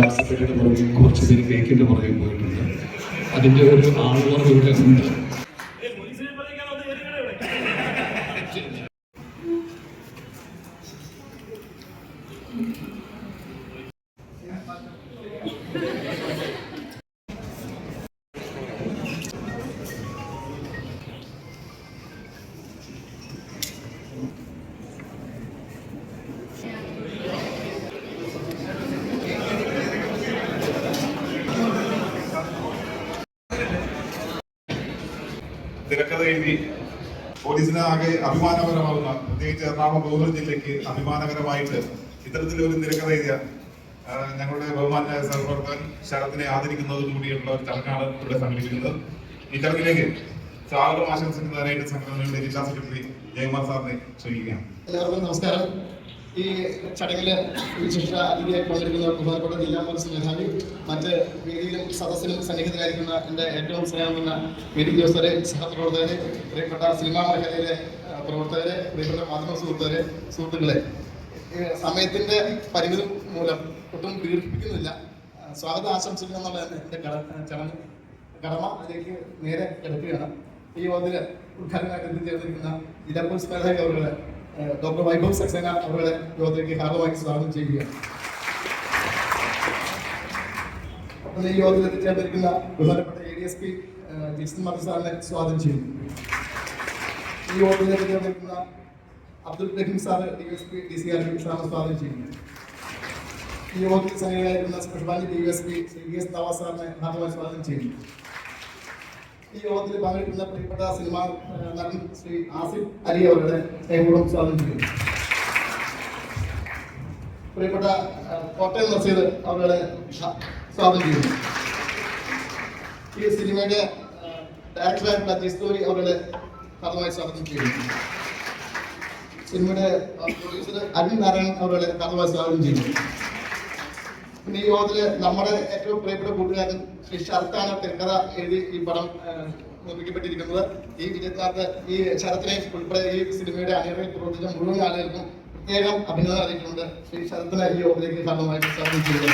രാസപേരുടെ പുറകിൽ കുറച്ച് പേര് കേക്കിന്റെ പുറകിൽ പോയിട്ടുണ്ട്. അതിന്റെ ഒരു ആളുകൾ ഇവിടെ ഉണ്ട്. അഭിമാനകരമാകുന്ന പ്രത്യേകിച്ച് എറണാകുളം റൂറൽ ജില്ലയ്ക്ക് അഭിമാനകരമായിട്ട് ഇത്തരത്തിലൊരു തിരക്കഥ ഞങ്ങളുടെ ബഹുമാനായ സഹപ്രവർത്തകൻ ശരത്തിനെ ആദരിക്കുന്നതും കൂടിയുള്ള ഒരു ചടങ്ങാണ് ഇവിടെ സംഘടിപ്പിക്കുന്നത്. ഈ ചടങ്ങിലേക്ക് സ്വാഗതം ആശംസിക്കുന്നതിനായിട്ട് സംഘടനയുടെ ജില്ലാ സെക്രട്ടറി ജയകുമാർ സാറിനെ ക്ഷണിക്കുകയാണ് എല്ലാവർക്കും നമസ്കാരം. ഈ ചടങ്ങിൽ വിശിഷ്ട അതിഥിയായി പങ്കെടുക്കുന്ന ബഹുമാനപ്പെട്ട ജില്ലാ പോലീസ് മേധാവി മറ്റ് വേദിയിലും സദസ്സിലും സന്നിഹിതരായിരിക്കുന്ന എന്റെ ഏറ്റവും സ്നേഹമെന്ന വേദി ഉദ്യോഗസ്ഥരെ സഹപ്രവർത്തകരെ പ്രിയപ്പെട്ട സിനിമാ മേഖലയിലെ പ്രവർത്തകരെ പ്രിയപ്പെട്ട മാധ്യമ സുഹൃത്തുക്കളെ സുഹൃത്തുക്കളെ സമയത്തിന്റെ പരിമിതി മൂലം ഒട്ടും ദീർഘിപ്പിക്കുന്നില്ല സ്വാഗതം ആശംസിക്കുക എന്നുള്ളതാണ് എന്റെ ചടങ്ങ് കടമ അതിലേക്ക് നേരെ കിടക്കുകയാണ്. ഈ യോഗത്തിൽ ഉദ്ഘാടനമായിട്ട് എത്തിച്ചേർന്നിരിക്കുന്ന ജില്ലാ പോലീസ് മേധാവി അവരുടെ ഡോക്ടർ വൈഭവ് സക്സേന അവരുടെ യോഗത്തിലേക്ക് ഹാർദമായി സ്വാഗതം ചെയ്യുകയാണ്. ഈ യോഗത്തിൽ എത്തിച്ചേർന്നിരിക്കുന്ന ബഹുമാനപ്പെട്ട എ ഡി എസ് പി മതി സാറിനെ സ്വാഗതം ചെയ്യുന്നു. ഈ യോഗത്തിൽ തിരഞ്ഞെടുക്കുന്ന Abdul Rahim sir D S P D C R P സാറിനെ സ്വാഗതം ചെയ്യുന്നു. ഈ വോട്ടിൽ സംഘടനയായിരുന്ന പുഷ്പാഞ്ചി D S P Shri V S Navas സാറിനെ ഹാർദമായി സ്വാഗതം ചെയ്യുന്നു. ഈ യോഗത്തിൽ പങ്കെടുക്കുന്ന പ്രിയപ്പെട്ട സിനിമാ നടൻ ശ്രീ ആസിഫ് അലി അവരുടെ സ്നേഹപൂർവം സ്വാഗതം ചെയ്യുന്നു. പ്രിയപ്പെട്ട കോട്ടയം നസീർ അവരുടെ സ്വാഗതം ചെയ്യുന്നു. ഈ സിനിമയുടെ ഡയറക്ടറായിട്ടുള്ള ജിസ്തോരി അവരുടെ കഥമായി ചെയ്യുന്നു. സിനിമയുടെ പ്രൊഡ്യൂസർ അരുൺ നാരായണൻ അവരുടെ കഥമായി സ്വാഗതം ചെയ്യുന്നു. പിന്നെ ഈ യോഗത്തിൽ നമ്മുടെ ഏറ്റവും പ്രിയപ്പെട്ട കൂട്ടുകാരൻ ശ്രീ ശരത്താണ് തിരക്കഥ എഴുതി ഈ പടം നിർമ്മിക്കപ്പെട്ടിരിക്കുന്നത്. ഈ വിജയത്തിനകത്ത് ഈ ശരത്തിനെ ഉൾപ്പെടെ ഈ സിനിമയുടെ അണിയറയിൽ പ്രവർത്തിച്ച മുഴുവൻ ആളുകൾക്കും പ്രത്യേകം അഭിനന്ദനം അറിയിക്കുന്നുണ്ട് ശ്രീ ശരത്തിനെ ഈ യോഗത്തിലേക്ക് ഭാഗമായിട്ട് സ്വാഗതം ചെയ്യുന്നു.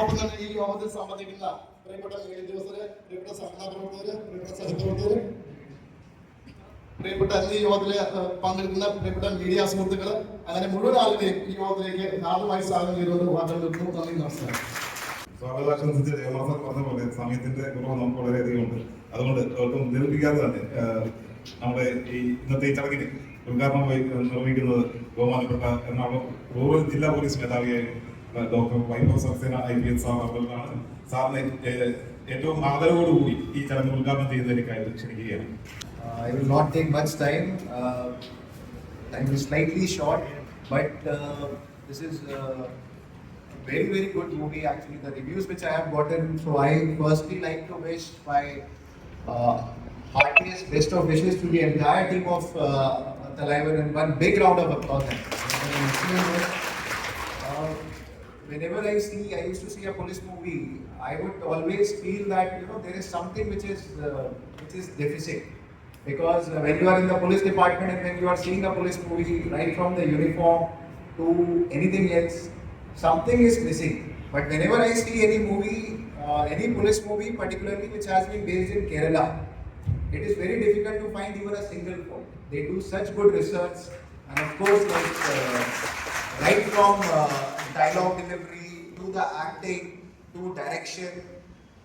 ഒപ്പം തന്നെ ഈ യോഗത്തിൽ സംബന്ധിക്കുന്ന പ്രിയപ്പെട്ട ഉദ്യോഗസ്ഥര് പ്രിയപ്പെട്ട സംഘടനാ പ്രവർത്തകര് പ്രിയപ്പെട്ട സഹപ്രവർത്തകര്. പ്രിയപ്പെട്ട ഈ യോഗത്തിലെ പങ്കെടുക്കുന്ന പ്രിയപ്പെട്ട മീഡിയ സുഹൃത്തുക്കൾ അങ്ങനെ മുഴുവൻ ആളുകളെയും ഈ യോഗത്തിലേക്ക് നാളുമായി സ്വാഗതം ചെയ്തുകൊണ്ട് വാർത്തകൾ നിർത്തുന്നു നന്ദി നമസ്കാരം. സ്വാഗതാശംസിച്ച് ജയകുമാർ പറഞ്ഞ പോലെ സമയത്തിന്റെ കുറവ് നമുക്ക് വളരെയധികം ഉണ്ട്. അതുകൊണ്ട് ഒട്ടും ദീർഘിക്കാതെ തന്നെ നമ്മുടെ ഈ ഇന്നത്തെ ഈ ചടങ്ങിന് ഉദ്ഘാടനം വഹി- നിർവഹിക്കുന്നത് ബഹുമാനപ്പെട്ട എറണാകുളം റൂറൽ ജില്ലാ പോലീസ് മേധാവിയായ ആ, I Vaibhav not I P S sir തമ്മിലാണ് സാറിന് ഏറ്റവും ആദരവോടുകൂടി ഈ ചടങ്ങ് ഉദ്ഘാടനം ചെയ്തതിലേക്കായിട്ട് ക്ഷണിക്കുകയാണ്. I will not take much time I will slightly short but this is very very good movie actually. The reviews which i have gotten so i firstly like to wish my uh, heartiest best of wishes to the entire team of uh, Taliban and one big round of applause. Whenever I see, I used to see a police movie, I would always feel that you know there is something which is uh, which is deficit. Because uh, when you are in the police department and when you are seeing a police movie, right from the uniform to anything else, something is missing. But whenever I see any movie, uh, any police movie, particularly which has been based in Kerala, it is very difficult to find even a single fault. They do such good research, and of course, like uh, right from uh, dialogue delivery to the acting to direction.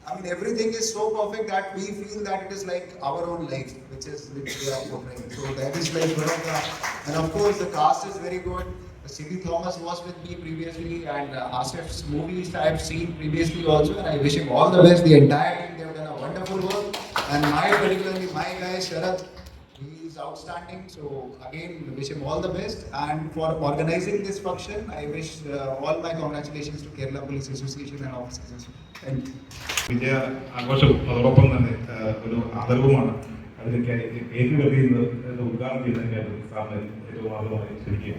I mean, everything is so perfect that we feel that it is like our own life, which is which we are portraying. So that is like one of the, and of course, the cast is very good. C.D. Thomas was with me previously, and uh, Asif's movies I have seen previously also, and I wish him all the best. The entire team, they have done a wonderful work, and my particularly my guy Sharad, he is outstanding. So again, wish him all the best. And for organizing this function, I wish uh, all my congratulations to Kerala Police Association and officers. Thank you. വിജയ ആഘോഷവും അതോടൊപ്പം തന്നെ ആ, ഒരു ആദരവുമാണ് അതിനൊക്കെ cake കറിയുന്നത് ഉദ്ഘാടനം ചെയ്യുന്നതിനായിട്ട് സാറിന് ഏറ്റവും ആദരമായി ക്ഷണിക്കുക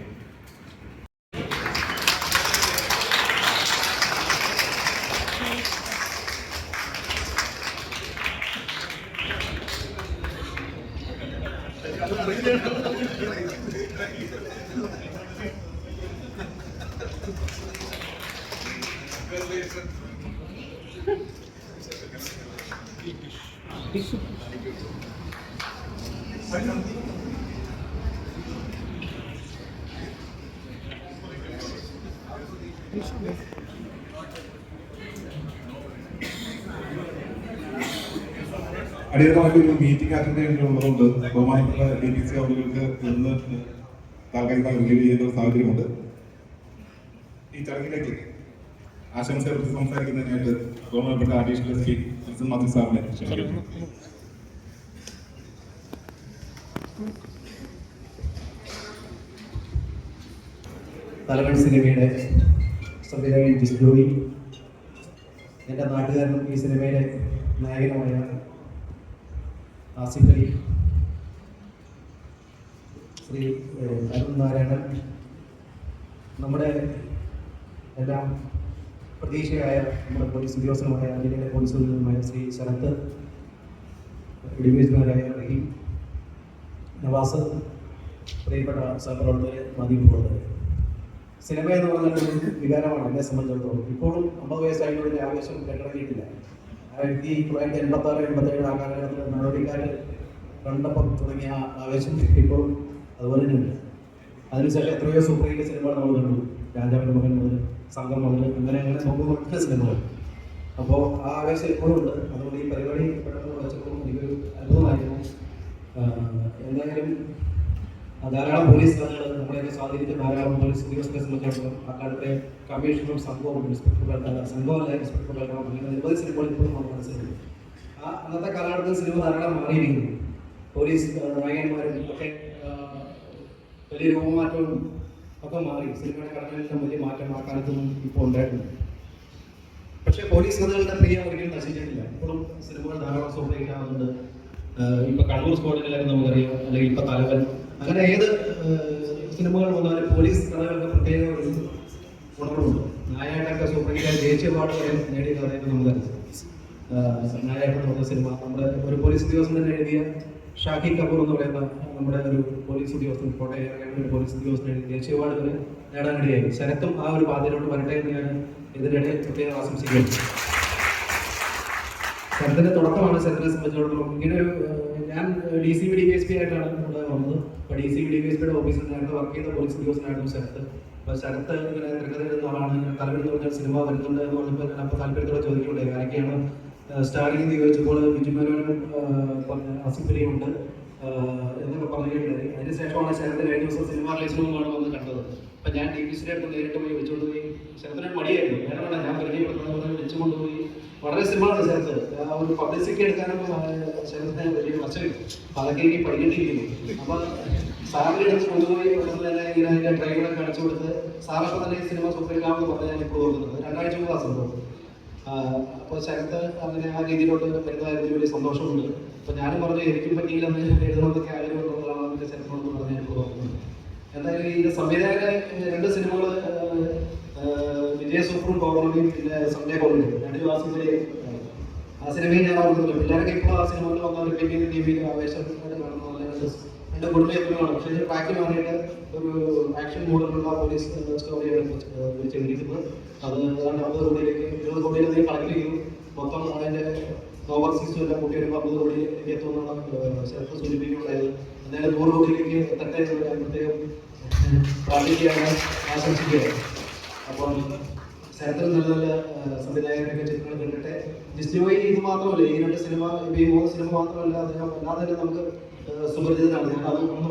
ചെയ്യേണ്ടതുള്ളതുകൊണ്ട് ബഹുമാനപ്പെട്ട ഡി പി സി അവർക്ക് ഇന്ന് താൽക്കാലികമായി റിലീവ് ചെയ്യുന്ന സാഹചര്യമുണ്ട്. ഈ ചടങ്ങിലേക്ക് ആശംസ കുറിച്ച് സംസാരിക്കുന്നതിനായിട്ട് ബഹുമാനപ്പെട്ട അഡീഷണൽ എസ് മാത്യു സാറിനെ ക്ഷണിക്കുന്നു. സിനിമയുടെ സംവിധായകൻ ജിസ്ജോയി എന്റെ നാട്ടുകാരനും ഈ സിനിമയിലെ നായകനുമായ ആസിഫ് അലി ശ്രീ അരുൺ നാരായണൻ നമ്മുടെ എല്ലാം പ്രതീക്ഷയായ നമ്മുടെ പോലീസ് ഉദ്യോഗസ്ഥനുമായ ജില്ലയിലെ പോലീസ് ഉദ്യോഗസ്ഥനുമായ ശ്രീ ശരത്ത് ഡിവിഷണറായ റഹീം നവാസ് പ്രിയപ്പെട്ട സഹപ്രവർത്തകരെ മാധ്യമപ്രവർത്തകരെ സിനിമ എന്ന് പറഞ്ഞാൽ വികാരമാണ് എന്നെ സംബന്ധിച്ചിടത്തോളം. ഇപ്പോഴും അമ്പത് വയസ്സായതിന്റെ ആവേശം ആയിരത്തി തൊള്ളായിരത്തി എൺപത്തി ആറ് എൺപത്തി ഏഴ് ആ കാലഘട്ടത്തിൽ നടപടിക്കാർ കണ്ടപ്പം തുടങ്ങിയ ആവേശം ഇപ്പോൾ അതുപോലെ തന്നെയുണ്ട്. അതിനുശേഷം എത്രയോ സൂപ്പർ ഹിറ്റ് സിനിമകൾ നമ്മൾ കണ്ടു. രാജാവിന്റെ മകൻ മുതൽ സംഘം മുതൽ അങ്ങനെ അങ്ങനെ നോക്കുന്ന സിനിമകൾ. അപ്പോൾ ആ ആവേശം ഇപ്പോഴും ഉണ്ട്. അതുകൊണ്ട് ഈ പരിപാടി പെട്ടെന്ന് വെച്ചപ്പോൾ എനിക്കൊരു അത്ഭുതമായിരുന്നു എന്തായാലും ധാരാളം പോലീസ് കഥകൾ നമ്മളെയൊക്കെ സ്വാധീനിച്ച ധാരാളം പോലീസ് ഉദ്യോഗസ്ഥരെ സംബന്ധിച്ചിടത്തോളം അക്കാലത്തെ കമ്മീഷണറും സംഭവം ഇൻസ്പെക്ടർ സംഘമല്ല ഇൻസ്പെക്ടർ ബൽറാം അങ്ങനെ നിരവധി സിനിമകൾ ഇപ്പോഴും നമ്മൾ മനസ്സിലുണ്ട് ആ അന്നത്തെ കാലഘട്ടത്തിൽ സിനിമ ധാരാളം മാറിയിരിക്കുന്നു. പോലീസ് നായകന്മാരും ഒക്കെ വലിയ രൂപമാറ്റവും ഒക്കെ മാറി. സിനിമയുടെ ഘടനയിലും വലിയ മാറ്റം ആ കാലത്തൊന്നും ഇപ്പോൾ ഉണ്ടായിട്ടുണ്ട്. പക്ഷേ പോലീസ് കഥകളുടെ പ്രിയ ഒരിക്കലും നശിച്ചിട്ടില്ല. ഇപ്പോഴും സിനിമകൾ ധാരാളം സൂപ്പർ ഇപ്പൊ കണ്ണൂർ സ്കോഡിലായിരുന്നു നമുക്കറിയാം. അല്ലെങ്കിൽ ഇപ്പൊ തലവൻ അങ്ങനെ ഏത് സിനിമകൾ വന്നാലും പോലീസ് കഥകൾക്ക് പ്രത്യേക ഒരു ഗുണങ്ങളുണ്ട് നായാട്ടൊക്കെ സൂപ്പർ ഹിറ്റ് ദേശീയ അവാർഡ് വരെ നേടിയ കഥയൊക്കെ നമുക്കറിയാം നായാട്ടം എന്ന് പറഞ്ഞ സിനിമ. നമ്മുടെ ഒരു പോലീസ് ഉദ്യോഗസ്ഥൻ തന്നെ എഴുതിയ ഷാഖി കപൂർ എന്ന് പറയുന്ന നമ്മുടെ ഒരു പോലീസ് ഉദ്യോഗസ്ഥൻ കോട്ടയം ഒരു പോലീസ് ഉദ്യോഗസ്ഥൻ ദേശീയ അവാർഡ് വരെ നേടാനിടയായി ശരത്തും ആ ഒരു ബാധ്യതയോട് വരട്ടെ എന്ന് ഞാൻ ഇതിനിടെ പ്രത്യേകം ആശംസിക്കുന്നു. ശരത്തിന്റെ തുടക്കമാണ് ശരത്തിനെ സംബന്ധിച്ചിടത്തോളം. ഇങ്ങനെ ഒരു ഞാൻ D C B D S P ആയിട്ടാണ് ഇവിടെ വന്നത്. അപ്പൊ D C B D S പിയുടെ ഓഫീസിൽ നേരത്തെ വർക്ക് ചെയ്ത പോലീസ് ഉദ്യോഗസ്ഥനായിരുന്നു ശരത്ത്. അപ്പൊ ശരത്ത് ഇങ്ങനെ തിരക്കഥ എഴുതുന്ന ആളാണ്. തലവിൽ തലവെടുത്ത് പറഞ്ഞ സിനിമ വരുന്നുണ്ട് എന്ന് പറഞ്ഞപ്പോൾ ഞാൻ അപ്പോൾ താല്പര്യത്തോടെ ചോദിക്കുന്നുണ്ട് ആരൊക്കെയാണ് സ്റ്റാറിംഗ് എന്ന് ചോദിച്ചപ്പോൾ ബിജുമേനോനും ആസിഫ് അലിയും എന്നൊക്കെ പറഞ്ഞിട്ടുണ്ടായി അതിനുശേഷമാണ് ശരത്ത് കഴിഞ്ഞ ദിവസം സിനിമ റിലീസിനുമാണ് വന്ന് കണ്ടത്. അപ്പൊ ഞാൻ ഡി പി സിയുടെ അടുത്ത് നേരിട്ട് പോയി വിളിച്ചുകൊണ്ട് പോയി. ശരത്തിനൊരു മടിയായിരുന്നു. വേണ്ട ഞാൻ പരിചയപ്പെടുന്നത് പറഞ്ഞ് വിളിച്ചു കൊണ്ടുപോയി വളരെ സിമ്പിളാണ് ശരത്ത് ഒരു പബ്ലിസിറ്റി എടുക്കാനൊക്കെ ശരത്തിന് വലിയ വശമില്ല. അപ്പൊ അതൊക്കെ എനിക്ക് പഠിക്കേണ്ടിയിരിക്കുന്നു. അപ്പൊ അടുത്ത് കൊണ്ടുപോയി പെട്ടെന്ന് തന്നെ ഇങ്ങനെ അതിന്റെ ട്രെയിനൊക്കെ അടിച്ചു കൊടുത്ത് സാറൊക്കെ തന്നെ സിനിമ സൂപ്പർ പറഞ്ഞാൽ ഞാൻ ഇപ്പോൾ ഓർക്കുന്നത് രണ്ടാഴ്ച മുമ്പ് ആ സംഭവം. അപ്പോൾ ശരത്ത് അങ്ങനെ ആ രീതിയിലോട്ട് വരുന്നതായിരുന്നു വലിയ സന്തോഷമുണ്ട്. അപ്പൊ ഞാനും പറഞ്ഞു എനിക്കും പറ്റിയില്ലെന്ന് എഴുതണമെന്നൊക്കെ ആഗ്രഹമുള്ളതാണ് ചരിത്രം ശരത്തിനോട് പറഞ്ഞാൽ എനിക്ക് തോന്നുന്നത് എന്തായാലും ഈ സംവിധായകരെ രണ്ട് സിനിമകൾ വിജയ സൂപ്പറും പൗർണമിയും പിന്നെ സൺഡേ ഹോളിഡേ രണ്ട് ക്ലാസ്സിലെ ആ സിനിമയിൽ ഞാൻ ഓർക്കുന്നില്ല പിള്ളേരൊക്കെ ഇപ്പോൾ ആ സിനിമകൾ വന്നാൽ പിന്നീട് ടി വിയിൽ ആവേശമായിട്ട് കാണുന്ന നല്ല രണ്ട് എത്ര കാണും. പക്ഷേ ഇത് ട്രാക്ക് മാറിയിട്ട് ഒരു ആക്ഷൻ മോഡലുള്ള പോലീസ് സ്റ്റോറിയാണ് ചെയ്തിരിക്കുന്നത്. അത് അമ്പത് കോടിയിലേക്ക് ഇരുപത് കോടിയിലധികം കളക്ട് ചെയ്തു മൊത്തം അതിന്റെ ഓവർസീസും എല്ലാം കൂട്ടി വരുമ്പോൾ അമ്പത് കോടിയിലേക്ക് എത്തുമെന്നാണ് ചിലപ്പോൾ സൂചിപ്പിക്കുന്നുണ്ടായത്. അതായത് നൂറ് കോടിയിലേക്ക് എത്തട്ടെ എന്ന് പ്രത്യേകം പ്രാർത്ഥിക്കുകയാണ് ആശംസിക്കുകയാണ്. അപ്പം ശരത്തിൽ നല്ല നല്ല സംവിധായകരൊക്കെ ചിത്രങ്ങൾ കണ്ടിട്ട് ജിസ്റ്റുമായി ഇത് മാത്രമല്ല ഈ രണ്ട് സിനിമ ഇപ്പൊ ഈ മൂന്ന് സിനിമ മാത്രമല്ല അദ്ദേഹം അല്ലാതെ തന്നെ നമുക്ക് സുപരിചിതനാണ് ഞാൻ അത് ഒന്ന്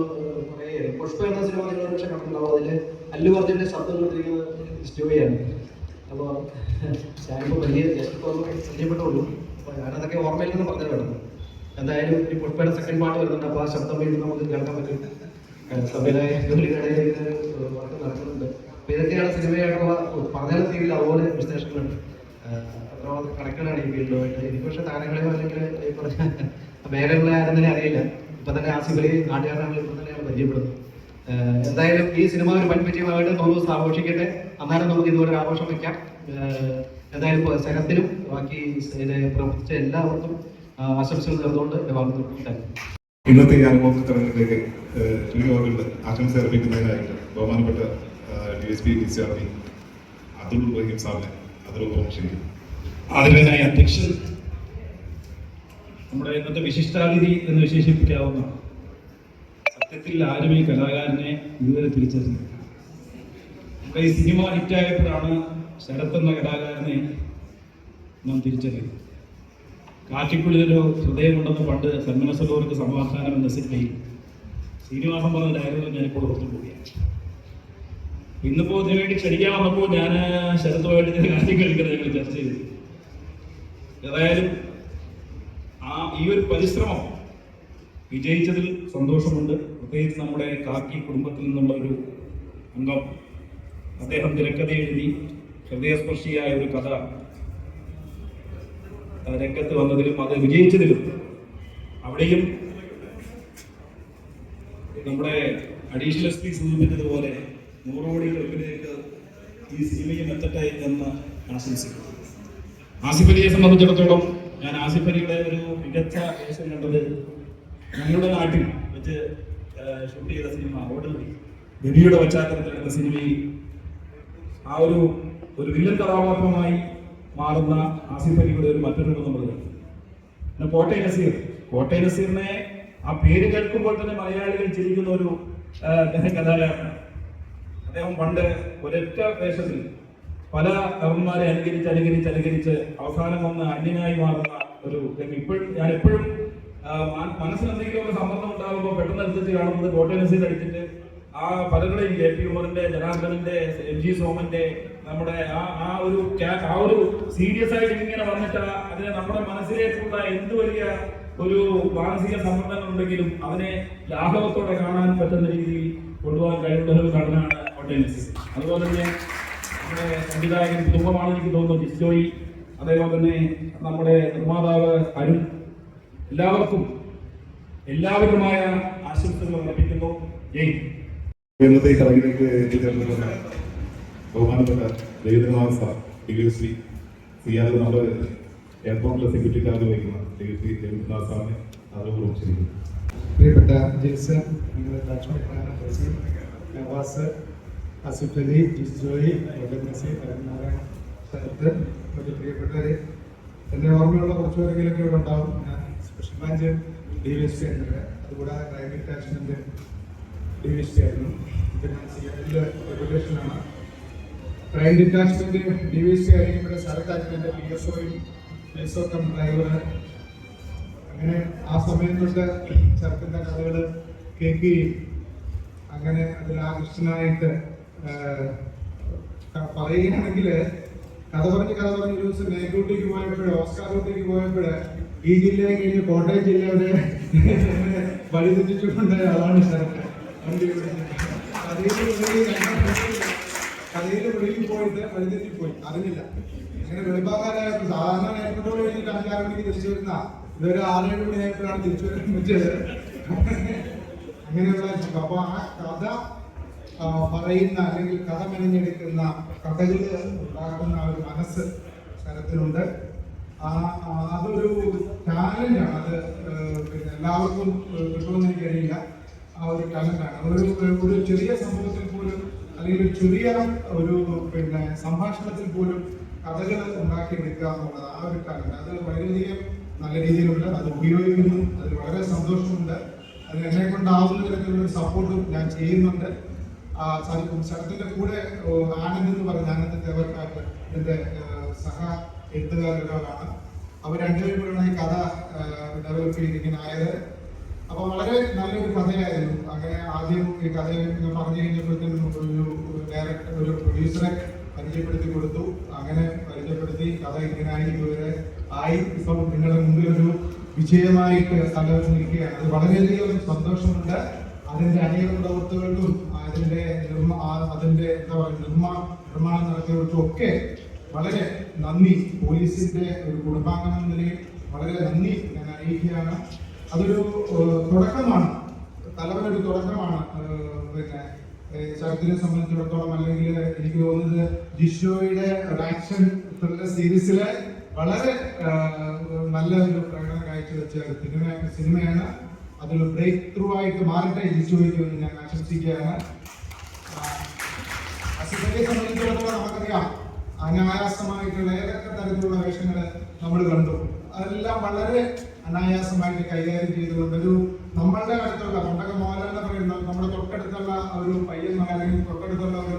പറയുകയാണ്. പുഷ്പ എന്ന സിനിമ നിങ്ങൾ പക്ഷേ കണ്ടിട്ടുണ്ടാവും. അതിൽ അല്ലു അർജുന്റെ ശബ്ദം കൊടുത്തിരിക്കുന്നത് ജിസ്റ്റുവയാണ് അപ്പോൾ ഞാനിപ്പോൾ വലിയ ജസ്റ്റ് പരിചയപ്പെട്ടുള്ളൂ അപ്പോൾ ഞാനതൊക്കെ ഓർമ്മയിൽ നിന്ന് പറഞ്ഞു വേണം എന്തായാലും ഈ പുഷ്പയുടെ സെക്കൻഡ് പാർട്ട് വരുന്നുണ്ട്. അപ്പോൾ ആ ശബ്ദം വീണ്ടും നമുക്ക് കേൾക്കാൻ പറ്റും. സംവിധായകരുടെ വർക്ക് നടക്കുന്നുണ്ട്. ഇതൊക്കെയാണ് സിനിമയായിട്ടുള്ള പറഞ്ഞാലും രീതിയിൽ അതുപോലെ വിശേഷങ്ങളുണ്ട്. അത്രമാത്രം കണക്റ്റഡ് ആണ് ഈ ഫീൽഡുമായിട്ട് എനിക്ക് പക്ഷേ താരങ്ങളെയോ അല്ലെങ്കിൽ പറഞ്ഞ മേഖലകളെ ആരും തന്നെ അറിയില്ല. ഇപ്പൊ തന്നെ ആസിഫ് അലി നാട്ടുകാരാണെങ്കിൽ ഇപ്പൊ തന്നെയാണ് പരിചയപ്പെടുന്നത്. എന്തായാലും ഈ സിനിമ ഒരു വൻ വിജയമായിട്ട് നൂറ് ദിവസം ആഘോഷിക്കട്ടെ. അന്നേരം നമുക്ക് ഇതുപോലെ ആഘോഷം വെക്കാം. എന്തായാലും സ്ഥലത്തിനും ബാക്കി പ്രവർത്തിച്ച എല്ലാവർക്കും ആശംസകൾ നേർന്നുകൊണ്ട് എന്റെ വാർത്ത ഇന്നത്തെ ഈ അനുഭവ ചടങ്ങിലേക്ക് ആശംസ അർപ്പിക്കുന്നതിനായിട്ട് ബഹുമാനപ്പെട്ട D S P D C R P Athul Rahim സാറിനെ അതിലൂടെ ക്ഷണിക്കുന്നു ആദരണീയനായ അധ്യക്ഷൻ നമ്മുടെ ഇന്നത്തെ വിശിഷ്ടാതിഥി എന്ന് വിശേഷിപ്പിക്കാവുന്ന സത്യത്തിൽ ആരും ഈ കലാകാരനെ ഇതുവരെ തിരിച്ചറിഞ്ഞില്ല നമ്മുടെ ഈ സിനിമ ഹിറ്റായപ്പോഴാണ് ശരത് എന്ന കലാകാരനെ നാം തിരിച്ചറിയുന്നത്. കാറ്റിക്കുള്ളിലൊരു ഹൃദയമുണ്ടെന്ന് പണ്ട് സന്മനസ്സുള്ളവർക്ക് സമാധാനം എന്ന സിനിമയിൽ ശ്രീനിവാസം പറഞ്ഞ ഡയലോഗ് ഞാനിപ്പോൾ ഓർത്തു പോവുകയാണ് ഇന്നിപ്പോ ഇതിനു വേണ്ടി ക്ഷണിക്കാൻ വന്നപ്പോൾ ഞാൻ ശരത്തുമായിട്ട് ഞാൻ കാര്യം കളിക്കുന്നത് ഞങ്ങൾ ചർച്ച ചെയ്തു. ഏതായാലും ആ ഈ ഒരു പരിശ്രമം വിജയിച്ചതിൽ സന്തോഷമുണ്ട്. പ്രത്യേകിച്ച് നമ്മുടെ കാക്കി കുടുംബത്തിൽ നിന്നുള്ള ഒരു അംഗം. അദ്ദേഹം തിരക്കഥ എഴുതി ഹൃദയസ്പർശിയായ ഒരു കഥ രംഗത്ത് വന്നതിലും അത് വിജയിച്ചതിലും അവിടെയും നമ്മുടെ അഡീഷണൽ എസ് സൂചിപ്പിച്ചതുപോലെ നൂറ് കോടി ക്ലബിലേക്ക് ഈ സിനിമയും എത്തട്ടെ എന്ന് ആശംസിക്കുന്നു. ആസിഫ് അലിയെ സംബന്ധിച്ചിടത്തോളം ഞാൻ ആസിഫ് അലിയുടെ ഒരു മികച്ച വേഷം കണ്ടത് ഞങ്ങളുടെ നാട്ടിൽ വെച്ച് ഷൂട്ട് ചെയ്ത സിനിമ ഓട് രവിയുടെ പശ്ചാത്തലത്തിലുള്ള സിനിമയിൽ ആ ഒരു ഒരു വില്ലൻ കഥാപാത്രമായി മാറുന്ന ആസിഫ് അലിയുടെ ഒരു മറ്റൊരു നമ്മൾ കണ്ടു. പിന്നെ കോട്ടയ നസീർ. കോട്ടയ നസീറിനെ ആ പേര് കേൾക്കുമ്പോൾ തന്നെ മലയാളികൾ ചിരിക്കുന്ന ഒരു കഥാകാരനാണ്. അദ്ദേഹം പണ്ട് ഒരൊറ്റ വേഷത്തിൽ പല കവന്മാരെ അനുകരിച്ച് അനുകരിച്ച് അനുകരിച്ച് അവസാനം വന്ന് അന്യനായി മാറുന്ന ഒരു ഇപ്പോഴും ഞാൻ എപ്പോഴും മനസ്സിന് എന്തെങ്കിലും ഒരു സമ്മർദ്ദം ഉണ്ടാകുമ്പോൾ പെട്ടെന്ന് അനുസരിച്ച് കാണുന്നത് കോട്ടയം നസീർ അടിച്ചിട്ട് ആ പലരുടെയും കെ പി ഉമറിന്റെ ജനാർദ്ദനന്റെ എം ജി സോമന്റെ നമ്മുടെ ആ ആ ഒരു ആ ഒരു സീരിയസ് ആയിട്ട് ഇങ്ങനെ വന്നിട്ട് അതിനെ നമ്മുടെ മനസ്സിലേക്കുള്ള എന്ത് വലിയ ഒരു മാനസിക സമ്മർദ്ദങ്ങൾ ഉണ്ടെങ്കിലും അതിനെ ലാഘവത്തോടെ കാണാൻ പറ്റുന്ന രീതിയിൽ കൊണ്ടുപോകാൻ കഴിവുള്ള ഒരു നടനാണ് നസീർ അതുപോലെ തന്നെ നമ്മുടെ സംവിധായകൻ കുടുംബമാണ് എനിക്ക് തോന്നുന്നു ജിസ്റ്റോയി. അതേപോലെ തന്നെ നമ്മുടെ നിർമ്മാതാവ് അരുൺ. എല്ലാവർക്കും എല്ലാവരുമായ ആശംസകൾ അർപ്പിക്കുന്നു. ജയ് ഇന്നത്തെ ചടങ്ങിലേക്ക് എത്തിച്ചേർന്നിട്ടുള്ള ബഹുമാനപ്പെട്ട Ravindranath sir D U C Siyad നമ്മുടെ എയർപോർട്ടിലെ സെക്യൂരിറ്റി ചാർജ് വഹിക്കുന്ന ഡിഗ്രി യു സി രവീന്ദ്രനാഥ് സാറിനെ അറിവ് ക്ഷണിക്കുന്നു പ്രിയപ്പെട്ട ജിൽസൺ നിങ്ങളുടെ ലക്ഷ്മിക്കാരൻ നവാസ് ആസിഫ് അലി ജിസ്ജോയി വല്ലം നസീർ വളരെ മറ്റു പ്രിയപ്പെട്ടവരെ എന്റെ ഓർമ്മയുള്ള കുറച്ച് പേരെങ്കിലൊക്കെ ഇവിടെ ഉണ്ടാവും. ഞാൻ special branch D V S P ആയിരുന്നു അതുകൂടാതെ crime detachment D V S P ആയിരുന്നു. പിന്നെ സിയാദിലെ റെഗുലേഷനാണ്. Crime detachment D V S P S ഒയും P S driver അങ്ങനെ ആ സമയം തൊട്ട് ചെറുക്കന്റെ കഥകൾ കേൾക്കുകയും അങ്ങനെ അതിൽ ആകൃഷ്ടനായിട്ട് പറയുകയാണെങ്കിൽ കഥ പറഞ്ഞ് കഥ പറഞ്ഞ് ഒരു ദിവസം നേരൂട്ടിക്ക് പോയപ്പോൾ ഓസ്കാർ റൂട്ടിലേക്ക് പോയപ്പോൾ ഈ ജില്ലയെ കഴിഞ്ഞ് കോട്ടയം ജില്ല വരെ തെറ്റിച്ചുകൊണ്ട് അതാണ് കഥയിലെ വെളിയിൽ പോയിട്ട് വഴി തെറ്റിപ്പോയി. അറിഞ്ഞില്ല. അങ്ങനെ വെളിപ്പാക്കാരായപ്പോൾ സാധാരണ എയർപോർട്ടോട് കഴിഞ്ഞിട്ട് അഞ്ചാറ് മണിക്ക് തിരിച്ചു വരുന്ന ഇതൊരു ആറേഴ് മണിയായപ്പോഴാണ് തിരിച്ചു വരാൻ പറ്റിയത്. അങ്ങനെയുള്ള അപ്പൊ ആ കഥ പറയുന്ന അല്ലെങ്കിൽ കഥ മെനഞ്ഞെടുക്കുന്ന കഥകൾ ഉണ്ടാക്കുന്ന ഒരു മനസ്സ് തരത്തിലുണ്ട്. അതൊരു ടാലന്റാണ് അത് പിന്നെ എല്ലാവർക്കും കിട്ടുമെന്ന് എനിക്കറിയില്ല. ആ ഒരു ടാലന്റാണ് ഒരു ഒരു ചെറിയ സമൂഹത്തിൽ പോലും അല്ലെങ്കിൽ ചെറിയ ഒരു പിന്നെ സംഭാഷണത്തിൽ പോലും കഥകൾ ഉണ്ടാക്കിയെടുക്കുക എന്നുള്ളത് ആ ഒരു ടാലന്റ് അത് വളരെയധികം നല്ല രീതിയിലുണ്ട്. അത് ഉപയോഗിക്കുന്നു. അതിൽ വളരെ സന്തോഷമുണ്ട്. അത് എന്നെ കൊണ്ടാവുന്ന തരത്തിലുള്ള സപ്പോർട്ടും ഞാൻ ചെയ്യുന്നുണ്ട്. ആ, സ- ശരത്തിന്റെ കൂടെ ആനന്ദ് എന്ന് പറഞ്ഞ ആനന്ദ് ദേവർക്കാട്ട് എന്റെ സഹ എഴുത്തുകാരൊരാളാണ് അവർ രണ്ടുപേരും കൂടെയാണ് ഈ കഥ ഡെവലപ്പ് ചെയ്ത് ഇങ്ങനെ ആയത് അപ്പൊ വളരെ നല്ലൊരു കഥയായിരുന്നു. അങ്ങനെ ആദ്യം ഈ കഥ പറഞ്ഞു കഴിഞ്ഞപ്പോഴത്തേനും ഒരു ഡയറക്ടർ ഒരു പ്രൊഡ്യൂസറെ പരിചയപ്പെടുത്തി കൊടുത്തു. അങ്ങനെ പരിചയപ്പെടുത്തി കഥ ഇങ്ങനായി ഇതുവരെ ആയി. ഇപ്പം നിങ്ങളുടെ മുമ്പിൽ ഒരു വിജയമായിട്ട് സ്ഥലത്ത് നിൽക്കുകയാണ്. അത് വളരെയധികം സന്തോഷമുണ്ട്. അതിന്റെ അനേക പ്രവൃത്തികൾക്കും അതിന്റെ നിർമ്മ അതിന്റെ എന്താ പറയുക നിർമ്മാ നിർമ്മാണം നടത്തിയവർക്കും ഒക്കെ വളരെ നന്ദി. പോലീസിന്റെ ഒരു കുടുംബാംഗം എന്ന നിലയിൽ വളരെ നന്ദി ഞാൻ അറിയിക്കുകയാണ്. അതൊരു തുടക്കമാണ്. തലവനൊരു തുടക്കമാണ്. പിന്നെ ചരിത്രത്തിനെ സംബന്ധിച്ചിടത്തോളം അല്ലെങ്കിൽ എനിക്ക് തോന്നുന്നത് ജിഷോയുടെ ആക്ഷൻ ത്രില്ലർ സീരീസിലെ വളരെ നല്ല ഒരു പ്രകടനം കാഴ്ചവെച്ച സിനിമ സിനിമയാണ് അതൊരു ബ്രേക്ക് ത്രൂ ആയിട്ട് മാറട്ടെ ജിഷോയ്ക്ക് എന്ന് ഞാൻ ആശംസിക്കുകയാണ്. സംബന്ധിച്ചിടത്തോളം നമുക്കറിയാം അനായാസമായിട്ടുള്ള ഏതൊക്കെ തരത്തിലുള്ള വേഷങ്ങൾ നമ്മൾ കണ്ടു. അതെല്ലാം വളരെ അനായാസമായിട്ട് കൈകാര്യം ചെയ്തുകൊണ്ട് ഒരു നമ്മളുടെ അടുത്തുള്ള പണ്ടൊക്കെ മോഹൻലാൽ എന്ന് പറയുന്ന നമ്മുടെ തൊട്ടടുത്തുള്ള ഒരു പയ്യൻ അല്ലെങ്കിൽ തൊട്ടടുത്തുള്ള ഒരു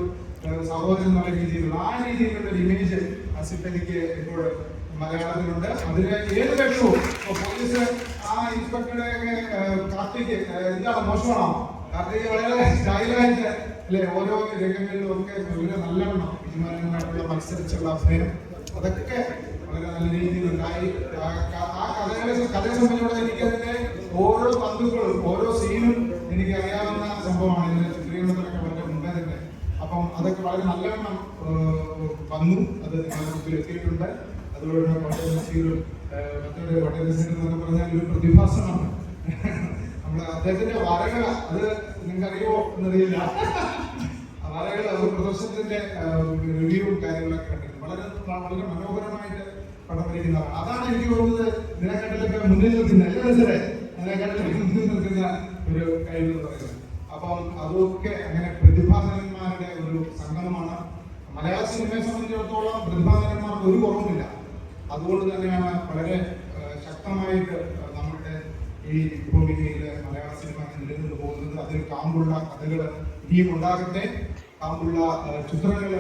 സഹോദരൻ എന്നുള്ള രീതിയിലുള്ള ആ രീതിയിലുള്ള ഒരു ഇമേജ് അസിഫലിക്ക് ഇപ്പോൾ മലയാളത്തിലുണ്ട്. അതിന് ഏത് വേഷവും പോലീസ് ഇൻസ്പെക്ടറുടെ കാർത്തിക് എന്താണ് മോശമാണോ? കാർത്തിക് വളരെ സ്റ്റൈലായിട്ട് അല്ലെ ഓരോ രംഗങ്ങളിലും ഒക്കെ വളരെ നല്ലവണ്ണം തീരുമാനങ്ങളായിട്ടുള്ള മത്സരിച്ചുള്ള അഭിനയം. അതൊക്കെ വളരെ നല്ല രീതിയിൽ ഉണ്ടായി. ആ കഥകളെ കഥയെ സംബന്ധിച്ചോടെ എനിക്ക് അതിന്റെ ഓരോ പന്തുകളും ഓരോ സീനും എനിക്ക് അറിയാവുന്ന സംഭവമാണ്. ഇതിന്റെ ചിത്രീകരണത്തിലൊക്കെ വളരെ മുമ്പേ അപ്പം അതൊക്കെ വളരെ നല്ലവണ്ണം വന്നു അത് നിങ്ങളുടെ മുമ്പിൽ എത്തിയിട്ടുണ്ട്. അതുപോലെ തന്നെ നസീറും ഏഹ്, മറ്റൊരു നസീർ എന്നൊക്കെ പറഞ്ഞാൽ ഒരു പ്രതിഭാസമാണ്. നമ്മുടെ അദ്ദേഹത്തിന്റെ വരകൾ അത് നിങ്ങൾക്ക് അറിയുമോ എന്നറിയില്ല. വരകൾ ഒരു പ്രദർശനത്തിന്റെ റിവ്യൂവും കാര്യങ്ങളൊക്കെ കണ്ടിട്ടുണ്ട്. വളരെ വളരെ മനോഹരമായിട്ട് പടം വരയ്ക്കുന്നതാണ് അതാണ് എനിക്ക് തോന്നുന്നത് നിലക്കെട്ടിലൊക്കെ മുന്നിൽ നിൽക്കുന്ന എല്ലാ ദിവസരെ നിലക്കെട്ടിലൊക്കെ മുന്നിൽ നിൽക്കുന്ന ഒരു കഴിവ് എന്ന് പറയുന്നത്. അപ്പം അതൊക്കെ അങ്ങനെ പ്രതിഭാസനന്മാരുടെ ഒരു സംഗമമാണ്. മലയാള സിനിമയെ സംബന്ധിച്ചിടത്തോളം പ്രതിഭാസനന്മാർക്ക് ഒരു കുറവുമില്ല. അതുകൊണ്ട് തന്നെയാണ് വളരെ ശക്തമായിട്ട് നമ്മുടെ ഈ ഭൂമികയിലെ മലയാള സിനിമ നിലനിന്ന് പോകുന്നത് അതിൽ കാമ്പുള്ള കഥകൾ ഇനിയും ഉണ്ടാകട്ടെ. കാമ്പുള്ള ചിത്രങ്ങൾ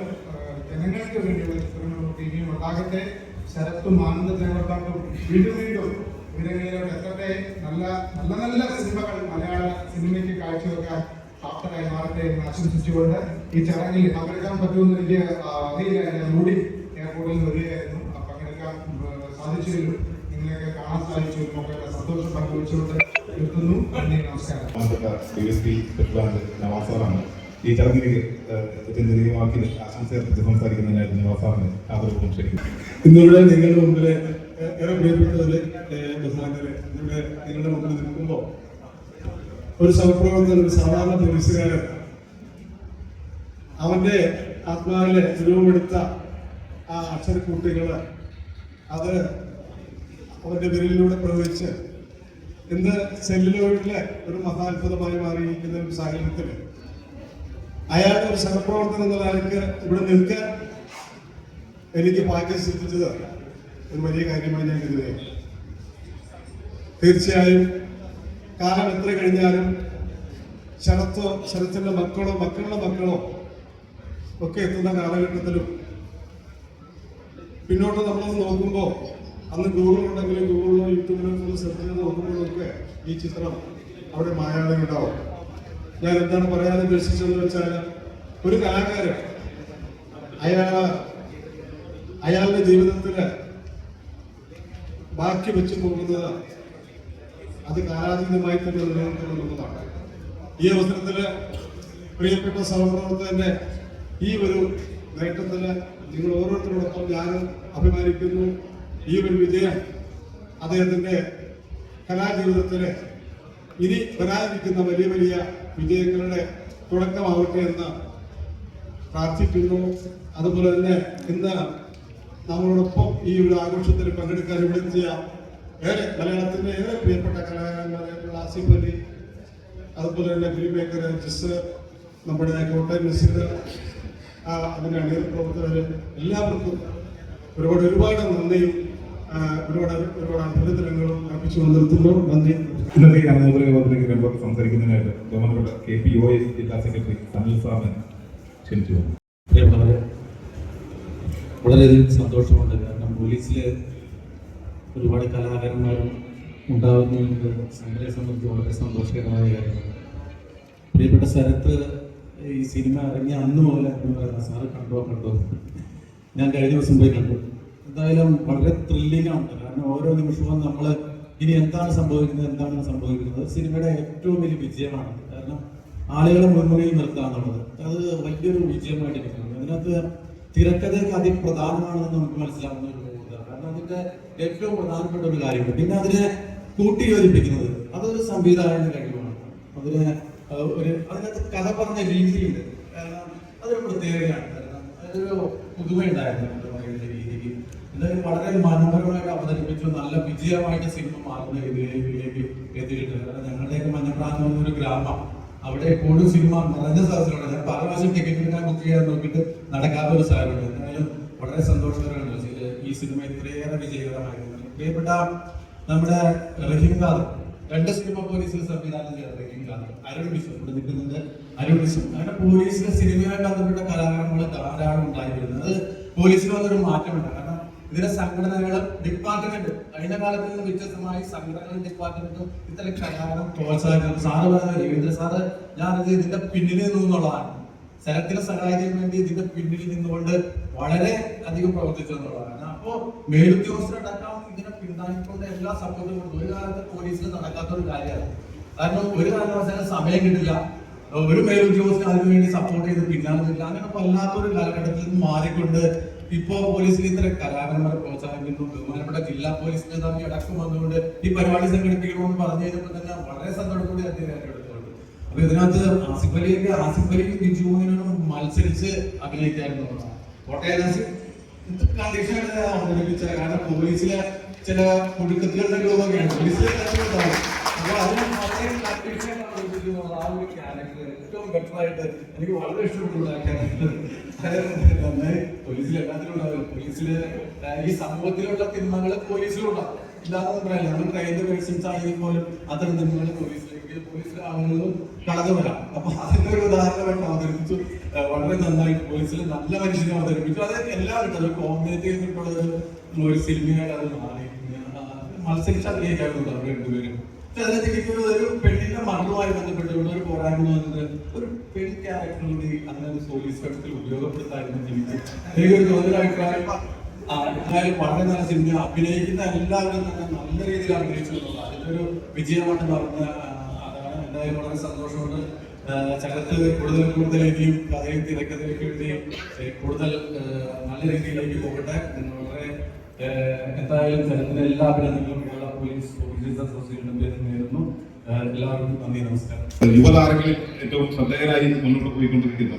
ജനങ്ങൾക്ക് വേണ്ടിയുള്ള ചിത്രങ്ങളൊക്കെ ഇനിയും ഉണ്ടാകട്ടെ. ശരത്തും ആനന്ദ ദേവർക്കാട്ടും വീണ്ടും വീണ്ടും ഉയരങ്ങളിലോട്ട് എത്തട്ടെ. നല്ല നല്ല നല്ല സിനിമകൾ മലയാള സിനിമയ്ക്ക് കാഴ്ചവെക്കാൻ പ്രാപ്തരായി മാറട്ടെ എന്ന് ആശംസിച്ചുകൊണ്ട് ഈ ചടങ്ങിൽ പങ്കെടുക്കാൻ പറ്റുമെന്ന് എനിക്ക് അറിയില്ല ഞാൻ മൂടി എയർപോർട്ടിൽ നിന്ന് നിങ്ങളെയൊക്കെ കാണാൻ ഒക്കെ സന്തോഷം പങ്കുവെച്ചുകൊണ്ട് നിർത്തുന്നു. നന്ദി നമസ്കാരം. ബഹുമാനപ്പെട്ട ഡി എസ് പി നവാസ് സാറാണ് ഈ ആശംസ അർപ്പിച്ച് ആദരവും ക്ഷണിക്കുന്നു. ഇന്നിവിടെ നിങ്ങളുടെ മുമ്പിൽ ഏറെ പ്രിയപ്പെട്ടവര് ബഹുമാനരെ ഇവിടെ നിങ്ങളുടെ മുമ്പിൽ നിൽക്കുമ്പോൾ ഒരു സഹപ്രവർത്തകൻ ഒരു സാധാരണ പോലീസുകാരൻ അവന്റെ ആത്മാവിലെ രൂപമെടുത്ത ആ അക്ഷരക്കൂട്ടുകൾ അത് അവന്റെ വിരലിലൂടെ പ്രവഹിച്ച് ഇന്ന് സെല്ലിലോയിഡിലെ ഒരു മഹാത്ഭുതമായി മാറിയിരിക്കുന്ന ഒരു സാഹചര്യത്തിൽ അയാളുടെ ഒരു സഹപ്രവർത്തനം എന്നുള്ള ആൾക്ക് ഇവിടെ നിൽക്കാൻ എനിക്ക് ഭാഗ്യം സിദ്ധിച്ചത് ഒരു വലിയ കാര്യമായി ഞാൻ കരുതുകയാണ്. തീർച്ചയായും കാലം എത്ര കഴിഞ്ഞാലും ശരത്തോ ശരത്തിന്റെ മക്കളോ മക്കളുടെ മക്കളോ ഒക്കെ എത്തുന്ന കാലഘട്ടത്തിലും പിന്നോട്ട് നമ്മൾ നോക്കുമ്പോൾ അന്ന് ഗൂഗിൾ ഉണ്ടെങ്കിലും ഗൂഗിളിലോ യൂട്യൂബിലോ ഒന്ന് സെർച്ച് ചെയ്ത് നോക്കുമ്പോഴൊക്കെ ഈ ചിത്രം അവിടെ മായാതെ ഉണ്ടാവും. ഞാൻ എന്താണ് പറയാൻ ഉദ്ദേശിച്ചതെന്ന് വെച്ചാൽ ഒരു കലാകാരൻ അയാൾ അയാളുടെ ജീവിതത്തിൽ ബാക്കി വെച്ചു പോകുന്നത് അത് കാലാതീതമായി തന്നെ നിലനിൽക്കുന്നതാണ് ഈ അവസരത്തിൽ പ്രിയപ്പെട്ട സഹപ്രവർത്തകന്റെ ഈ ഒരു നേട്ടത്തിൽ നിങ്ങൾ ഓരോരുത്തരോടൊപ്പം ഞാനും അഭിമാനിക്കുന്നു. ഈ ഒരു വിജയം അദ്ദേഹത്തിന്റെ കലാജീവിതത്തിൽ ഇനി വരാതിരിക്കുന്ന വലിയ വലിയ വിജയങ്ങളുടെ തുടക്കമാവട്ടെ എന്ന് പ്രാർത്ഥിക്കുന്നു. അതുപോലെ തന്നെ ഇന്ന് നമ്മളോടൊപ്പം ഈ ഒരു ആഘോഷത്തിൽ പങ്കെടുക്കാൻ ഇവിടെ എത്തിയ ഏറെ മലയാളത്തിന്റെ ഏറെ പ്രിയപ്പെട്ട കലാകാരന്മാരായിട്ടുള്ള ആസിഫ് അലി അതുപോലെ തന്നെ ഫിലിം മേക്കർ ജിസ് നമ്മുടെ കോട്ടയം നസീർ ആ, അതിന്റെ അണിയർ പ്രവർത്തകർ എല്ലാവർക്കും ഒരുപാട് ഒരുപാട് നന്ദിയും ഒരുപാട് ഒരുപാട് നിർത്തുന്നു നന്ദി. ഇന്നത്തെ അനുമോദന യോഗത്തിലേക്ക് സംസാരിക്കുന്നതിനായിട്ട് ബഹുമാനപ്പെട്ട കെ പി ഒ എസ് ജില്ലാ സെക്രട്ടറി സനിൽ സാമൻ ക്ഷണിച്ചു വളരെയധികം സന്തോഷമുണ്ട്. കാരണം പോലീസിൽ ഒരുപാട് കലാകാരന്മാരും എന്നത് സംഘടനയെ സംബന്ധിച്ച് വളരെ സന്തോഷകരമായ കാര്യമാണ്. പ്രിയപ്പെട്ട സ്ഥലത്ത് ഈ സിനിമ ഇറങ്ങിയ അന്ന് മുതൽ പറയുന്ന സാറ് കണ്ടോ കണ്ടോ ഞാൻ കഴിഞ്ഞ ദിവസം പോയി കണ്ടു. എന്തായാലും വളരെ ത്രില്ലിംഗ് ആണ് കാരണം ഓരോ നിമിഷവും നമ്മൾ ഇനി എന്താണ് സംഭവിക്കുന്നത് എന്താണ് സംഭവിക്കുന്നത്? സിനിമയുടെ ഏറ്റവും വലിയ വിജയമാണ്. കാരണം ആളുകളെ മുൻമുറിയിൽ നിർത്തുക എന്നുള്ളത്. അത് വലിയൊരു വിജയമായിട്ട് തോന്നുന്നു അതിനകത്ത് തിരക്കഥയ്ക്ക് അതിപ്രധാനമാണെന്ന് നമുക്ക് മനസ്സിലാവുന്ന ഒരു കാരണം അതിന്റെ ഏറ്റവും പ്രധാനപ്പെട്ട ഒരു കാര്യമുണ്ട്. പിന്നെ അതിനെ കൂട്ടി യോജിപ്പിക്കുന്നത് അതൊരു സംവിധായകന്റെ കഴിവാണ്. അതിന് ഒരു അതിനകത്ത് കഥ പറഞ്ഞ രീതിയുണ്ട്. കാരണം അതൊരു പ്രത്യേകതയാണ്. കാരണം അതൊരു പുതുമയുണ്ടായിരുന്നു. എന്തായാലും വളരെ മനോഹരമായിട്ട് അവതരിപ്പിച്ചു നല്ല വിജയമായിട്ട് സിനിമ മാറുന്ന രീതിയിലേക്ക് എത്തിയിട്ടുണ്ട്. കാരണം ഞങ്ങളുടെയൊക്കെ മഞ്ഞപ്രാന്ന് പറഞ്ഞൊരു ഗ്രാമം. അവിടെ എപ്പോഴും സിനിമ നിറഞ്ഞ സ്ഥലത്തിലുണ്ട്. ഞാൻ പല പ്രാവശ്യം ടിക്കറ്റ് എടുക്കാൻ ബുക്ക് ചെയ്യാൻ നോക്കിയിട്ട് നടക്കാത്ത ഒരു സാധനമുണ്ട് എന്തായാലും വളരെ സന്തോഷകരമാണ്. ഈ സിനിമ ഇത്രയേറെ വിജയകരമായിരുന്നു. പ്രിയപ്പെട്ട നമ്മുടെ റഹീം രണ്ട് സിനിമ പോലീസിൽ സംവിധാനം ചെയ്ത റഹീം അരുൺ വിശ്വം. ഇവിടെ നിൽക്കുന്നുണ്ട് അരുൺ വിശ്വം. അങ്ങനെ പോലീസിലെ സിനിമയുമായി ബന്ധപ്പെട്ട കലാകാരന്മാർ ധാരാളം ഉണ്ടായി വരുന്നത് പോലീസിൽ വന്നൊരു മാറ്റമുണ്ട്. ഇതിലെ സംഘടനകളും ഡിപ്പാർട്ട്മെന്റ് കഴിഞ്ഞ കാലത്ത് നിന്ന് വ്യത്യസ്തമായി സംഘടനകളും ഡിപ്പാർട്ട്മെന്റും ഇത്തരം കലാകാരം പ്രോത്സാഹിക്കുന്നു സാറ് പറഞ്ഞ രവീന്ദ്ര സാറ് ഞാനത് ഇതിന്റെ പിന്നിൽ നിന്നു എന്നുള്ളതാണ്. ശരത്തിനെ സഹായിക്കാൻ വേണ്ടി ഇതിന്റെ പിന്നിൽ നിന്നുകൊണ്ട് വളരെ അധികം പ്രവർത്തിച്ചു എന്നുള്ളതാണ്. അപ്പോ മേലുദ്യോഗസ്ഥരടക്കം ഇതിനെ പിന്താങ്ങിക്കൊണ്ട് എല്ലാ സപ്പോർട്ടും കൊടുത്തു. ഒരു കാലത്ത് പോലീസിൽ നടക്കാത്ത ഒരു കാര്യമാണ്. കാരണം ഒരു കാരണവശാലും സമയം കിട്ടില്ല. ഒരു മേലുദ്യോഗസ്ഥർ അതിനു വേണ്ടി സപ്പോർട്ട് ചെയ്ത് പിന്നാലില്ല അങ്ങനെ വല്ലാത്തൊരു കാലഘട്ടത്തിൽ മാറിക്കൊണ്ട് ഇപ്പോ പോലീസിന് ഇത്ര കലാകാരന്മാരെ പ്രോത്സാഹിപ്പിക്കുന്നു. ബഹുമാനപ്പെട്ട ജില്ലാ പോലീസ് മേധാവി അടക്കം വന്നുകൊണ്ട് ഈ പരിപാടി സംഘടിപ്പിക്കണമെന്ന് പറഞ്ഞു കഴിഞ്ഞപ്പോൾ തന്നെ വളരെ സന്തോഷത്തോടെ അദ്ദേഹം ഏറ്റെടുത്തുകൊണ്ട്. അപ്പൊ ഇതിനകത്ത് ആസിഫ് അലിയൊക്കെ ആസിഫ് അലി ബിജുവിനോട് മത്സരിച്ച് എന്നുള്ളതാണ്. കോട്ടയം കാരണം പോലീസിലെ ചില കുടുക്കത്തുകളുടെ രൂപമൊക്കെയാണ്. പോലീസിലെ കാര്യങ്ങളുണ്ടാവും. അപ്പൊ അതിന് ആ ഒരു ക്യാരക്ടർ ഏറ്റവും ബെറ്റർ ആയിട്ട് എനിക്ക് വളരെ ഇഷ്ടപ്പെട്ടു ക്യാരക്ടർ നന്നായി പോലീസിൽ എല്ലാത്തിലും ഉണ്ടാവും പോലീസിൽ ഈ സമൂഹത്തിലുള്ള തിന്മകൾ പോലീസിലും ഉണ്ടാവും ഇല്ലാതെ പറയല്ല നമ്മൾ ട്രെയിനിന്റെ പേഴ്സൺസ് ആണെങ്കിൽ പോലും അത്തരം തിന്മകൾ പോലീസിലേക്ക് പോലീസിലെ ആളുകളും കടന്നു വരാം. അപ്പൊ അതിന്റെ ഒരു ഉദാഹരണമായിട്ട് അവതരിപ്പിച്ചു. വളരെ നന്നായി പോലീസിൽ നല്ല മനുഷ്യനെ അവതരിപ്പിച്ചു. അത് എല്ലാവരും അത് കോമ്പിനേറ്റ് ചെയ്തിട്ടുള്ള ഒരു- സിനിമയായിട്ട് അത് മാറി. മത്സരിച്ച് അഭിനയിക്കാറുണ്ട് അവർ രണ്ടുപേരും. പക്ഷെ ഒരു പെണ്ണിന്റെ മണ്ണുമായി ബന്ധപ്പെട്ടുകൊണ്ട് ഒരു പോരായ്മ വന്നത് ഒരു പെൺ ക്യാരക്ടറിനെ അങ്ങനെ ഒരു പോലീസ് വേഷത്തിൽ ഉപയോഗപ്പെടുത്തായിരുന്നു എനിക്ക്. എനിക്കൊരു തോന്നുന്ന അഭിപ്രായം എന്തായാലും വളരെ നല്ല സിനിമ അഭിനയിക്കുന്ന എല്ലാവരും തന്നെ നല്ല രീതിയിൽ അഭിനയിച്ചിട്ടുള്ളത് അതിന്റെ ഒരു വിജയമായിട്ട് പറഞ്ഞ അതാണ്. എന്തായാലും വളരെ സന്തോഷമുണ്ട്. ചകത്ത് കൂടുതൽ കൂടുതൽ ഇനിയും കഥയും തിരക്കഥയ്ക്ക് വേണ്ടി കൂടുതൽ നല്ല രീതിയിലേക്ക് പോകട്ടെ. വളരെ എന്തായാലും ചലത്തിന് എല്ലാ അഭിനന്ദനങ്ങളും എല്ലാവർക്കും നമസ്കാരം. യുവതാരങ്ങളിൽ ഏറ്റവും ശ്രദ്ധേയരായി മുന്നോട്ട് പോയിക്കൊണ്ടിരിക്കുന്ന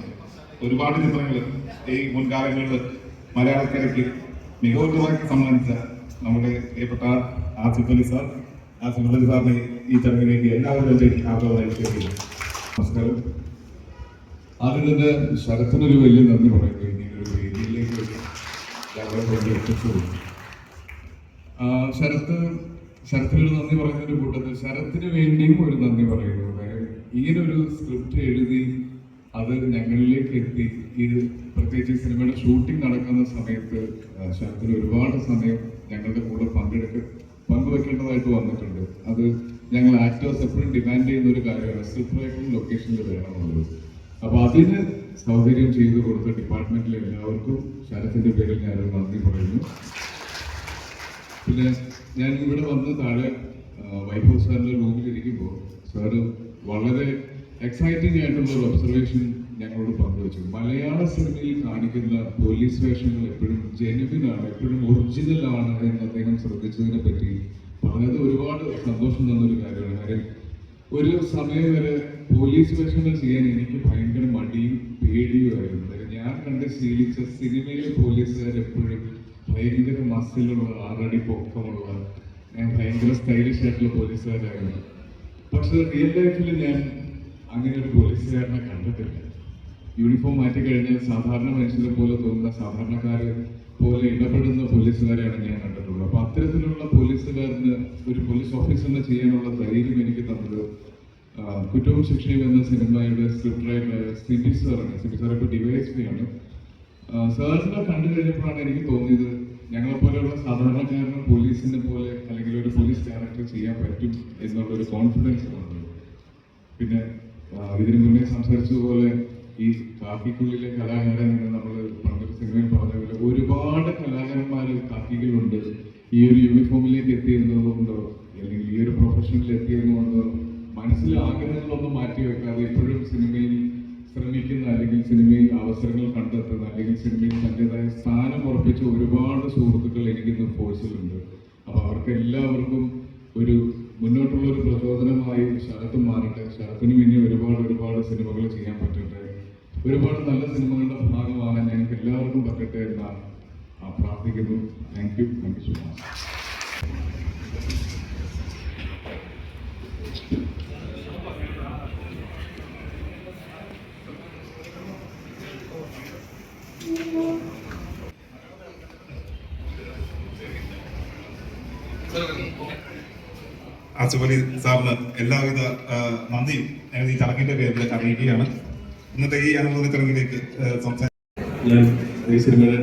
ഒരുപാട് ചിത്രങ്ങൾ ഈ മുൻകാലങ്ങളിൽ മലയാളക്കരയ്ക്ക് മികവുറ്റതാക്കി സമ്മാനിച്ച നമ്മുടെ പ്രിയപ്പെട്ട ആസിഫ് അലി സാർ. ആസിഫ് അലി സാറിനെ ഈ ചടങ്ങിലേക്ക് എല്ലാവരും ആഗ്രഹമായി ചെയ്യുന്നു നമസ്കാരം. ആദ്യം തന്നെ ശരത്തിനൊരു വലിയ നന്ദി പറയുന്നു ഇങ്ങനെ ഒരു വേദിയിലേക്ക് ശരത്ത് ശരത്തിനൊരു നന്ദി പറയുന്നതിന്റെ കൂട്ടത്തിൽ ശരത്തിന് വേണ്ടിയും ഒരു നന്ദി പറയുന്നു. ഇങ്ങനെ ഒരു സ്ക്രിപ്റ്റ് എഴുതി അത് ഞങ്ങളിലേക്ക് എത്തി. ഇത് പ്രത്യേകിച്ച് ഈ സിനിമയുടെ ഷൂട്ടിംഗ് നടക്കുന്ന സമയത്ത് ശരത്തിന് ഒരുപാട് സമയം ഞങ്ങളുടെ കൂടെ പങ്കെടുക്ക പങ്കുവെക്കേണ്ടതായിട്ട് വന്നിട്ടുണ്ട്. അത് ഞങ്ങൾ ആക്ടേഴ്സ് എപ്പോഴും ഡിമാൻഡ് ചെയ്യുന്ന ഒരു കാര്യമാണ് സ്ക്രിപ്റ്റ് ലൊക്കേഷനിൽ വേണമെന്നുള്ളത്. അപ്പൊ അതിന് സൗകര്യം ചെയ്തു കൊടുത്ത ഡിപ്പാർട്ട്മെന്റിലെ എല്ലാവർക്കും ശരത്തിന്റെ പേരിൽ ഞാൻ നന്ദി പറയുന്നു. പിന്നെ ഞാൻ ഇവിടെ വന്ന് താഴെ വൈറ്റ് ഹൗസ് സാറിന്റെ റൂമിൽ ഇരിക്കുമ്പോൾ സാറ് വളരെ എക്സൈറ്റിംഗ് ആയിട്ടുള്ള ഒരു ഒബ്സർവേഷൻ ഞങ്ങളോട് പങ്കുവച്ചു. മലയാള സിനിമയിൽ കാണിക്കുന്ന പോലീസ് വേഷങ്ങൾ എപ്പോഴും ജെനുവിൻ ആണ് എപ്പോഴും ഒറിജിനൽ ആണ് എന്ന് അദ്ദേഹം ശ്രദ്ധിച്ചതിനെ പറ്റി പറഞ്ഞത് ഒരുപാട് സന്തോഷം തന്നൊരു കാര്യമാണ്. കാര്യം ഒരു സമയം വരെ പോലീസ് വേഷങ്ങൾ ചെയ്യാൻ എനിക്ക് ഭയങ്കര മടിയും പേടിയുമായിരുന്നു ആയിരുന്നു. ഞാൻ കണ്ട് ശീലിച്ച സിനിമയിലെ പോലീസുകാർ എപ്പോഴും ഭയങ്കര മസിലുള്ള ആറടി പൊക്കമുള്ള ഞാൻ ഭയങ്കര സ്റ്റൈലിഷ് ആയിട്ടുള്ള പോലീസുകാരായിരുന്നു. പക്ഷെ റിയൽ ലൈഫിൽ ഞാൻ അങ്ങനെ ഒരു പോലീസുകാരനെ കണ്ടിട്ടില്ല. യൂണിഫോം മാറ്റി കഴിഞ്ഞാൽ സാധാരണ മനുഷ്യരെ പോലെ തോന്നുന്ന സാധാരണക്കാരെ പോലെ ഇടപെടുന്ന പോലീസുകാരെയാണ് ഞാൻ കണ്ടിട്ടുള്ളത്. അപ്പൊ അത്തരത്തിലുള്ള പോലീസുകാരന് ഒരു പോലീസ് ഓഫീസറിനെ ചെയ്യാനുള്ള ധൈര്യം എനിക്ക് തന്നത് കുറ്റവും ശിക്ഷയും എന്ന സിനിമയുടെ സ്ക്രിപ്റ്റ് റൈറ്റർ സിബി സാറാണ് സിബി സാർ ഇപ്പോൾ ഡിവൈഎസ്പി ആണ്. സാറിനെ കണ്ടു കഴിഞ്ഞപ്പോഴാണ് എനിക്ക് തോന്നിയത് ഞങ്ങളെ പോലെയുള്ള സാധാരണക്കാരന് പോലീസിനെ പോലെ അല്ലെങ്കിൽ ഒരു പോലീസ് ക്യാരക്ടർ ചെയ്യാൻ പറ്റും എന്നുള്ള ഒരു കോൺഫിഡൻസ് വന്നത് പിന്നെ ഇതിനു മുന്നേ സംസാരിച്ചതുപോലെ ഈ കാക്കിക്കുള്ളിലെ കലാകാരൻ എന്ന് നമ്മൾ പണ്ടൊരു സിനിമയിൽ പറഞ്ഞ പോലെ ഒരുപാട് കലാകാരന്മാർ കാക്കികളുണ്ട് ഈ ഒരു യൂണിഫോമിലേക്ക് എത്തിയിരുന്നതുകൊണ്ടോ അല്ലെങ്കിൽ ഈ ഒരു പ്രൊഫഷനിൽ എത്തിയിരുന്നതുകൊണ്ടോ മനസ്സിലെ ആഗ്രഹങ്ങളൊന്നും മാറ്റി വെക്കാതെ എപ്പോഴും സിനിമയിൽ ശ്രമിക്കുന്ന അല്ലെങ്കിൽ സിനിമയിൽ അവസരങ്ങൾ കണ്ടെത്തുന്ന അല്ലെങ്കിൽ സിനിമയിൽ തന്റെതായ സ്ഥാനം ഉറപ്പിച്ച ഒരുപാട് സുഹൃത്തുക്കൾ എനിക്കിന്ന് ഫോഴ്സിലുണ്ട്. അപ്പൊ അവർക്ക് എല്ലാവർക്കും ഒരു മുന്നോട്ടുള്ള ഒരു പ്രചോദനമായി ശരത്തും മാറട്ടെ. ശരത്തിനും ഇനി ഒരുപാട് ഒരുപാട് സിനിമകൾ ചെയ്യാൻ പറ്റട്ടെ. ഒരുപാട് നല്ല സിനിമകളുടെ ഭാഗമാകാൻ ഞങ്ങൾക്ക് എല്ലാവർക്കും പറ്റട്ടെ എന്ന് ആ, പ്രാർത്ഥിക്കുന്നു. Thank you thank you so much അസുബലി സാറിന് എല്ലാവിധ നന്ദിയും ഞങ്ങൾ ഈ ചടങ്ങിന്റെ പേരിൽ അറിയിക്കുകയാണ്. ഇന്നത്തെ ഈ അനുമോദന ചടങ്ങിലേക്ക് സംസാരിക്കും. ഈ സിനിമയുടെ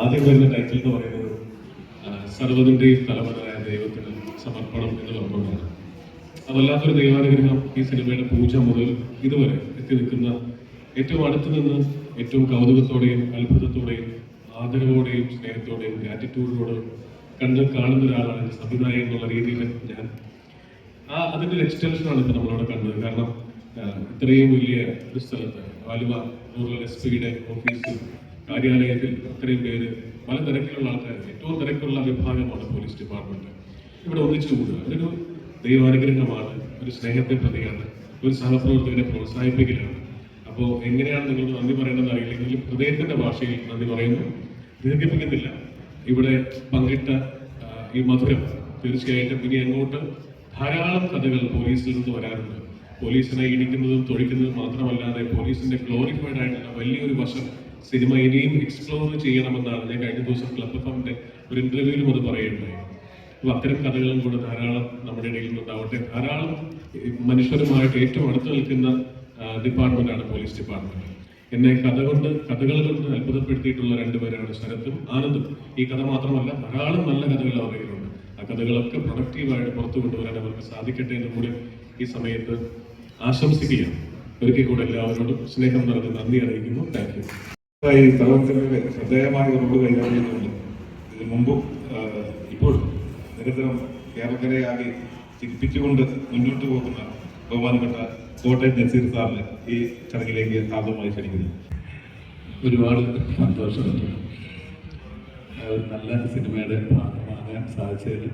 ആദ്യം വരുന്ന ടൈറ്റിൽ എന്ന് പറയുന്നത് സർവതിന്റെയും തലമുറയായ ദൈവത്തിന് സമർപ്പണം എന്ന് പറഞ്ഞുകൊണ്ടാണ്. അതല്ലാത്തൊരു ദൈവാനുഗ്രഹം ഈ സിനിമയുടെ പൂജ മുതൽ ഇതുവരെ എത്തി നിൽക്കുന്ന ഏറ്റവും അടുത്തു നിന്ന് ഏറ്റവും കൗതുകത്തോടെയും അത്ഭുതത്തോടെയും ആദരവോടെയും സ്നേഹത്തോടെയും ഗ്രാറ്റിറ്റ്യൂഡോട് കണ്ട് കാണുന്ന ഒരാളാണ് എന്റെ സംവിധായകൻ എന്നുള്ള രീതിയിൽ ഞാൻ. ആ അതിന്റെ ഒരു എക്സ്റ്റൻഷനാണ് ഇപ്പം നമ്മളവിടെ കണ്ടത്. കാരണം ഇത്രയും വലിയ ഒരു സ്ഥലത്ത് ആലുവ റൂറൽ എസ് പിയുടെ ഓഫീസിൽ കാര്യാലയത്തിൽ അത്രയും പേര് പല തിരക്കിലുള്ള ആൾക്കാർ ഏറ്റവും തിരക്കുള്ള വിഭാഗമാണ് പോലീസ് ഡിപ്പാർട്ട്മെന്റ് ഇവിടെ ഒന്നിച്ചു കൂടുക. അതൊരു ദൈവാനുഗ്രഹമാണ് ഒരു സ്നേഹത്തെ പ്രതിയാണ് ഒരു സഹപ്രവർത്തകനെ പ്രോത്സാഹിപ്പിക്കലാണ്. അപ്പോൾ എങ്ങനെയാണ് നിങ്ങൾ നന്ദി പറയണമെന്ന് അറിയില്ലെങ്കിൽ ഹൃദയത്തിന്റെ ഭാഷയിൽ നന്ദി പറയുന്നു. ദീർഘിപ്പിക്കുന്നില്ല. ഇവിടെ പങ്കിട്ട ഈ മധുരം തീർച്ചയായിട്ടും ഇനി അങ്ങോട്ട് ധാരാളം കഥകൾ പോലീസിൽ നിന്ന് വരാറുണ്ട്. പോലീസിനെ ഇടിക്കുന്നതും തൊഴിക്കുന്നതും മാത്രമല്ലാതെ പോലീസിന്റെ ഗ്ലോറിഫൈഡ് ആയിട്ടുള്ള വലിയൊരു വശം സിനിമ ഇനിയും എക്സ്പ്ലോർ ചെയ്യണമെന്നാണ് ഞാൻ കഴിഞ്ഞ ദിവസം ക്ലബ് എഫിന്റെ ഒരു ഇന്റർവ്യൂവിലും അത് പറയുകയുണ്ടായി. അപ്പൊ അത്തരം കഥകളും കൂടെ ധാരാളം നമ്മുടെ ഇടയിൽ നിന്നുണ്ടാവട്ടെ. ധാരാളം മനുഷ്യരുമായിട്ട് ഏറ്റവും അടുത്ത് നിൽക്കുന്ന ഡിപ്പാർട്ട്മെന്റാണ് പോലീസ് ഡിപ്പാർട്ട്മെന്റ്. എന്നെ കഥ കൊണ്ട് കഥകൾ കൊണ്ട് അത്ഭുതപ്പെടുത്തിയിട്ടുള്ള രണ്ടുപേരാണ് ശരത്തും ആനന്ദും. ഈ കഥ മാത്രമല്ല ധാരാളം നല്ല കഥകൾ അവരുടെ കയ്യിലുണ്ട്. ആ കഥകളൊക്കെ പ്രൊഡക്റ്റീവായിട്ട് പുറത്തു കൊണ്ടുവരാൻ അവർക്ക് സാധിക്കട്ടെ എന്ന് കൂടി ഈ സമയത്ത് ആശംസിക്കുകയാണ്. ഒരിക്കൽ കൂടെ എല്ലാവരോടും സ്നേഹം നിറഞ്ഞ് നന്ദി അറിയിക്കുന്നു. താങ്ക് യു ഈ സർവകലാശാലയുടെ ശ്രദ്ധേയമായ റോഡ് കൈകാര്യം ചെയ്യുന്നുണ്ട് ഇതിനു മുമ്പും ഇപ്പോഴും നിരന്തരം കേരളക്കരയാകെ ചിരിപ്പിച്ചുകൊണ്ട് മുന്നോട്ട് പോകുന്ന ബഹുമാനപ്പെട്ട കോട്ടയം നസീർ സാറിന് ഈ ചടങ്ങിലേക്ക് ആദ്യമായി ക്ഷണിക്കുന്നു. ഒരുപാട് സന്തോഷമുണ്ട് ഒരു നല്ല സിനിമയുടെ ഭാഗമാകാൻ സാധിച്ചതിൽ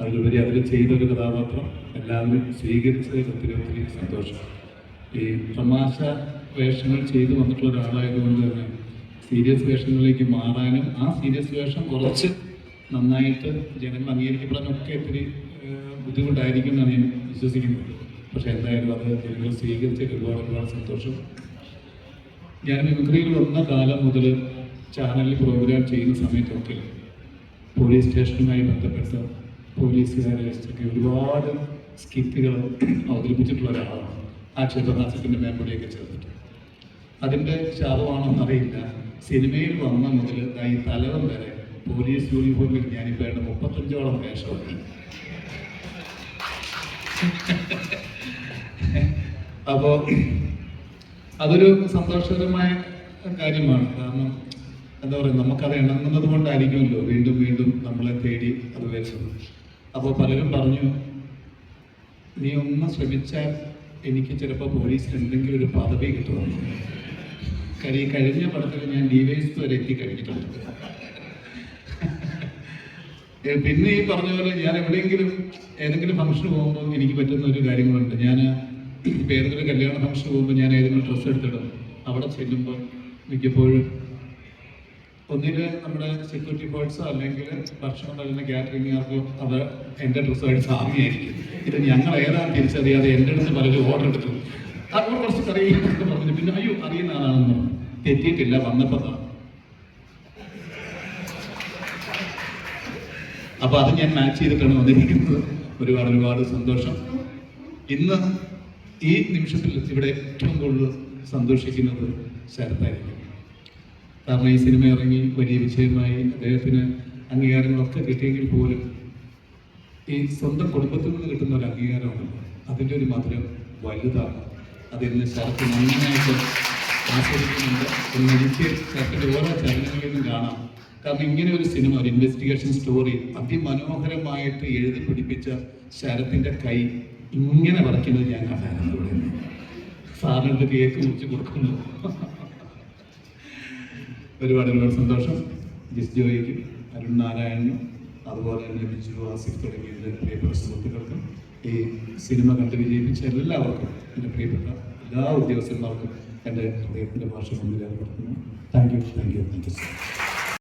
അതിലുപരി അതിൽ ചെയ്തൊരു കഥാപാത്രം എല്ലാവരും സ്വീകരിച്ചതിൽ ഒത്തിരി ഒത്തിരി സന്തോഷം. ഈ തമാശ വേഷങ്ങൾ ചെയ്തു വന്നിട്ടുള്ള ഒരാളായതുകൊണ്ട് തന്നെ സീരിയസ് വേഷങ്ങളിലേക്ക് മാറാനും ആ സീരിയസ് വേഷം കുറച്ച് നന്നായിട്ട് ജനങ്ങൾ അംഗീകരിക്കപ്പെടാനൊക്കെ ഒത്തിരി ബുദ്ധിമുട്ടായിരിക്കും എന്നാണ് ഞാൻ വിശ്വസിക്കുന്നത്. പക്ഷേ എന്തായാലും അത് ജനങ്ങൾ സ്വീകരിച്ചതിൽ ഒരുപാട് ഒരുപാട് സന്തോഷം. ഞാൻ മിമിക്രിയിൽ വന്ന കാലം മുതൽ ചാനലിൽ പ്രോഗ്രാം ചെയ്യുന്ന സമയത്തൊക്കെ പോലീസ് സ്റ്റേഷനുമായി ബന്ധപ്പെട്ട് പോലീസുകാരെ വെച്ചൊക്കെ ഒരുപാട് സ്കിറ്റുകൾ അവതരിപ്പിച്ചിട്ടുള്ള ഒരാളാണ്. ആ ക്ഷേത്രദാസത്തിന്റെ മേമ്പടിയൊക്കെ ചേർത്തിട്ട്. അതിന്റെ ശാപമാണെന്ന് അറിയില്ല. സിനിമയിൽ വന്ന മുതൽ ഈ തലവൻ വരെ പോലീസ് യൂണിഫോമിൽ ഞാനിപ്പോൾ മുപ്പത്തഞ്ചോളം വേഷമുണ്ട് അപ്പോൾ അതൊരു സന്തോഷകരമായ കാര്യമാണ്. കാരണം എന്താ പറയുക നമുക്കത് ഇണങ്ങുന്നത് കൊണ്ടായിരിക്കുമല്ലോ വീണ്ടും വീണ്ടും നമ്മളെ തേടി അത് വരുന്നത് അപ്പോൾ പലരും പറഞ്ഞു നീ ഒന്ന് ശ്രമിച്ചാൽ എനിക്ക് ചിലപ്പോൾ പോലീസിൽ എന്തെങ്കിലും ഒരു പദവി കിട്ടുമെന്ന്. കാര്യം കഴിഞ്ഞ പടത്തിൽ ഞാൻ ഡിവൈസ് വരെ എത്തി കഴിഞ്ഞിട്ടുണ്ട്. പിന്നെ ഈ പറഞ്ഞ പോലെ ഞാൻ എവിടെയെങ്കിലും ഏതെങ്കിലും ഫംഗ്ഷന് പോകുമ്പോൾ എനിക്ക് പറ്റുന്ന ഒരു കാര്യങ്ങളുണ്ട്. ഞാൻ ഇപ്പം ഏതെങ്കിലും കല്യാണ ഫംഗ്ഷന് പോകുമ്പോൾ ഞാൻ ഏതെങ്കിലും ഡ്രസ്സ് എടുത്തിടും. അവിടെ ചെല്ലുമ്പോൾ മിക്കപ്പോഴും ഒന്നിൽ നമ്മുടെ സെക്യൂരിറ്റി ഫോഴ്സോ അല്ലെങ്കിൽ ഭക്ഷണം തരുന്ന കാറ്ററിംഗുകാർക്കോ അത് എന്റെ ഡ്രസ്സുമായിട്ട് സാമ്യമായിരിക്കും. ഇത് ഞങ്ങൾ ഏതാണ് തിരിച്ചറിയാതെ എന്റെ അടുത്ത് പലരും ഓർഡർ എടുത്തു. അപ്പോൾ കുറച്ച് കറിയൊക്കെ പറഞ്ഞു പിന്നെ അയ്യോ അറിയുന്ന ആളാണെന്ന് പറഞ്ഞു. തെറ്റിയിട്ടില്ല വന്നപ്പോൾ അപ്പോൾ അപ്പൊ അത് ഞാൻ മാച്ച് ചെയ്തിട്ടാണ് വന്നിരിക്കുന്നത്. ഒരുപാട് ഒരുപാട് സന്തോഷം. ഇന്ന് ഈ നിമിഷത്തിൽ ഇവിടെ ഏറ്റവും കൂടുതൽ സന്തോഷിക്കുന്നത് ശരത്തായിരിക്കും. കാരണം ഈ സിനിമ ഇറങ്ങി വലിയ വിജയമായി അദ്ദേഹത്തിന് അംഗീകാരങ്ങളൊക്കെ കിട്ടിയെങ്കിൽ പോലും ഈ സ്വന്തം കുടുംബത്തിൽ നിന്ന് കിട്ടുന്ന ഒരു അംഗീകാരമാണ് അതിന്റെ ഒരു മധുരം വലുതാണ്. അതിന് ശരത്ത് നന്നായിട്ട് ആസ്വദിക്കുന്നുണ്ട്. എന്ന് എനിക്ക് ശരത്തിന്റെ ഓരോ ചലനങ്ങളിൽ നിന്നും കാണാം. കാരണം ഇങ്ങനെ ഒരു സിനിമ ഒരു ഇൻവെസ്റ്റിഗേഷൻ സ്റ്റോറി അതിമനോഹരമായിട്ട് എഴുതി പിടിപ്പിച്ച ശരത്തിന്റെ കൈ ഇങ്ങനെ വരയ്ക്കുന്നത് ഞാൻ കണ്ടായിരുന്നു ഇവിടെ. സാറിന്റെ കേക്ക് മുറിച്ച് കൊടുക്കുന്നു. ഒരുപാട് ഒരുപാട് സന്തോഷം. ജിസ് ജോയിക്കും അരുൺ നാരായണനും അതുപോലെ തന്നെ ബിജു ആസിഫ് തുടങ്ങിയ എന്റെ പ്രിയപ്പെട്ട സുഹൃത്തുക്കൾക്കും ഈ സിനിമ കണ്ട് വിജയിപ്പിച്ച എല്ലാവർക്കും എന്റെ പ്രിയപ്പെട്ട എല്ലാ ഉദ്യോഗസ്ഥന്മാർക്കും എന്റെ ഹൃദയത്തിന്റെ ഭാഷ കൊണ്ട് രേഖപ്പെടുത്തുന്നു. Thank you thank you thank you so much